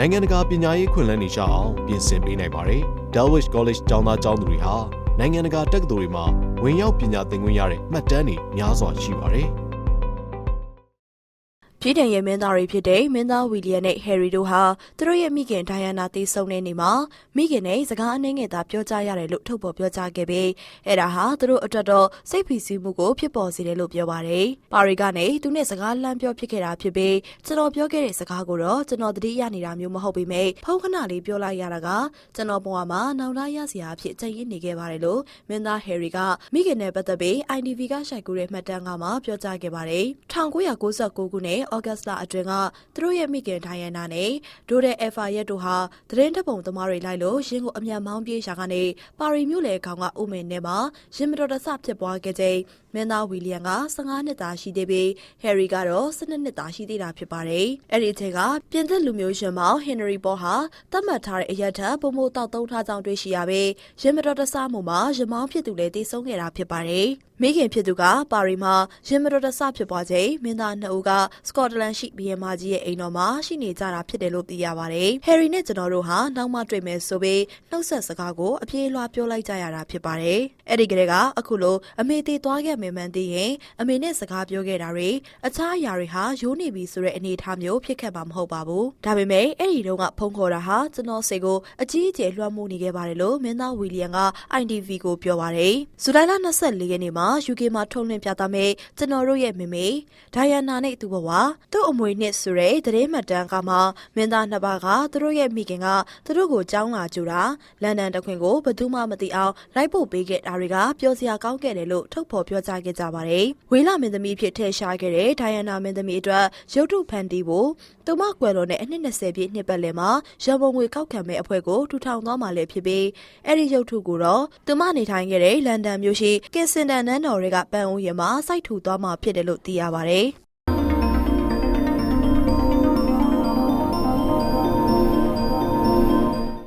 နိုင်ငံတကာပညာရေးခွင့်လန်းနေကြအောင်ပြင်ဆင်ပေးနိုင်ပါတယ်။ Dulwich College ကျောင်းသားကျောင်းသူတွေဟာနိုင်ငံတကာတက္ကသိုလ်တွေမှာဝင်ရောက်ပညာသင်ခွင့်ရတဲ့မှတ်တမ်းတွေများစွာရှိပါတယ်။ ပြည်တိုင်ရဲ့မင်းသားတွေဖြစ်တဲ့မင်းသားဝီလီယံနဲ့ဟယ်ရီတို့ဟာသူတို့ရဲ့မိခင်ဒိုင်ယာနာတည်ဆုံတဲ့နေ့မှာမိခင်နဲ့စကားအနှဲငယ်သာပြောကြားရတယ်လို့ထုတ်ဖော်ပြောကြားခဲ့ပြီးအဲ့ဒါဟာသူတို့အတွက်တော့စိတ်ဖိစီးမှုကိုဖြစ်ပေါ်စေတယ်လို့ပြောပါတယ်။ပါရီကနေသူနဲ့စကားလမ်းပြောဖြစ်ခဲ့တာဖြစ်ပြီးကျွန်တော်ပြောခဲ့တဲ့စကားကိုတော့ကျွန်တော်တတိယနေတာမျိုးမဟုတ်ပေမဲ့ဖုန်းခဏလေးပြောလိုက်ရတာကကျွန်တော်ဘဝမှာနောင်တရစရာအဖြစ်ကြံ့ရည်နေခဲ့ပါတယ်လို့မင်းသားဟယ်ရီကမိခင်နဲ့ပတ်သက်ပြီး ITV ကရှိုက်ကူတဲ့မှတ်တမ်းကမှပြောကြားခဲ့ပါတယ်။1996ခုနှစ်ဩဂတ်စ်လအတွင်းကသူတို့ရဲ့မိခင်ဒိုင်ယန်နာနဲ့ဒိုဒဲအက်ဖာရက်တို့ဟာသတင်းတပုံသမားတွေလိုက်လို့ရင်းကိုအမြန်မောင်းပြေးရှာကနေပါရီမြို့လေကောင်ကဥမင်ထဲမှာရင်မတော်တဆဖြစ်ပွားခဲ့တဲ့မင်းသားဝီလီယံက15နှစ်သားရှိသေးပြီးဟယ်ရီကတော့12နှစ်သားရှိသေးတာဖြစ်ပါတယ်။အဲ့ဒီအထက်ကပြင်သစ်လူမျိုးရှင်မောင်ဟင်နရီပေါ်ဟာသတ်မှတ်ထားတဲ့အရက်ထက်ပုံမိုတောက်သုံးထားကြောင်းတွေ့ရှိရပြီးရင်မတော်တဆမှုမှာရမောင်းဖြစ်သူလည်းတည်ဆုံးခဲ့တာဖြစ်ပါတယ်။မိခင်ဖြစ်သူကပါရီမှာရင်မတော်တဆဖြစ်ပွားချိန်မင်းသားနှစ်ဦးကစကော့တလန်ရှိဘီယန်မာကြီးရဲ့အိမ်တော်မှာရှိနေကြတာဖြစ်တယ်လို့သိရပါတယ်။ဟယ်ရီနဲ့ကျွန်တော်တို့ဟာနောက်မှတွေ့မယ်ဆိုပြီးနှုတ်ဆက်စကားကိုအပြေးလွှားပြောလိုက်ကြရတာဖြစ်ပါတယ်။အဲ့ဒီကလေးကအခုလိုအမေတည်သွားခဲ့မယ်မှန်သိရင်အမေနဲ့စကားပြောခဲ့တာတွေအခြားအရာတွေဟာရိုးနေပြီဆိုတဲ့အနေအထားမျိုးဖြစ်ခဲ့မှာမဟုတ်ပါဘူး။ဒါပေမဲ့အဲ့ဒီတုန်းကဖုန်းခေါ်တာဟာကျွန်တော်စိတ်ကိုအကြီးအကျယ်လွှမ်းမိုးနေခဲ့ပါတယ်လို့မင်းသားဝီလီယံက ITV ကိုပြောပါတယ်။ဇူလိုင်လ24ရက်နေ့မှာ UK မှာထုတ်လွှင့်ပြသမယ့်ကျွန်တော်တို့ရဲ့မေမေဒိုင်ယန်နာနဲ့သူ့ဘဝသူ့အမွေနှစ်ဆိုတဲ့သတင်းမှတ်တမ်းကမှမင်းသားနှစ်ပါးကသူတို့ရဲ့မိခင်ကသူတို့ကိုကြောင်းလာကြတာလန်ဒန်တခွင်ကိုဘယ်သူမှမသိအောင်လိုက်ပို့ပေးခဲ့တာတွေကပျော်စရာကောင်းခဲ့တယ်လို့ထုတ်ဖော်ပြောကြားခဲ့ကြပါတယ်။ဝေးလာမင်းသမီးဖြစ်ထည့်ရှားခဲ့တဲ့ဒိုင်ယန်နာမင်းသမီးအတွက်ရုပ်ထုဖန်တီးဖို့သူမကွယ်လွန်တဲ့အနှစ်20ပြည့်နှစ်ပတ်လည်မှာရန်ပုံငွေကောက်ခံမဲ့အဖွဲ့ကိုထူထောင်သွားမှာလည်းဖြစ်ပြီးအဲ့ဒီရုပ်ထုကိုတော့သူမနေထိုင်ခဲ့တဲ့လန်ဒန်မြို့ရှိကင်စင်တန်နန်းတော်တွေကပန်းဦးရမှာစိုက်ထူသွားမှာဖြစ်တယ်လို့သိရပါတယ်။